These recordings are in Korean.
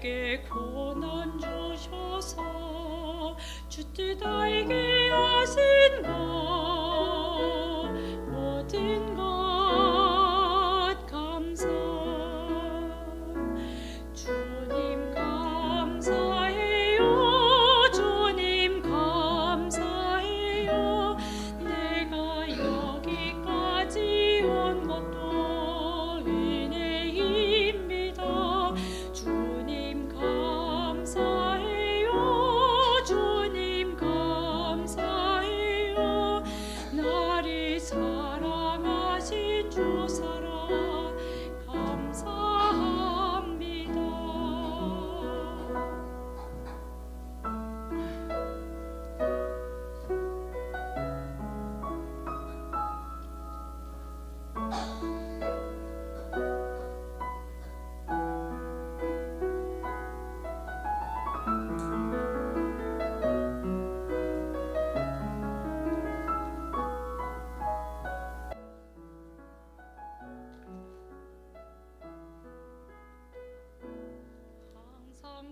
내게 고난 주셔서 주 뜻 알게 사랑하신 주 사랑. 감사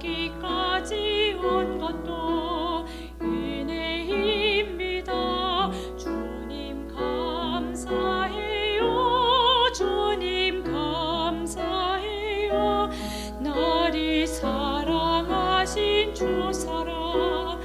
여기까지 온 것도 은혜입니다. 주님 감사해요. 주님 감사해요. 나를 사랑하신 주 사랑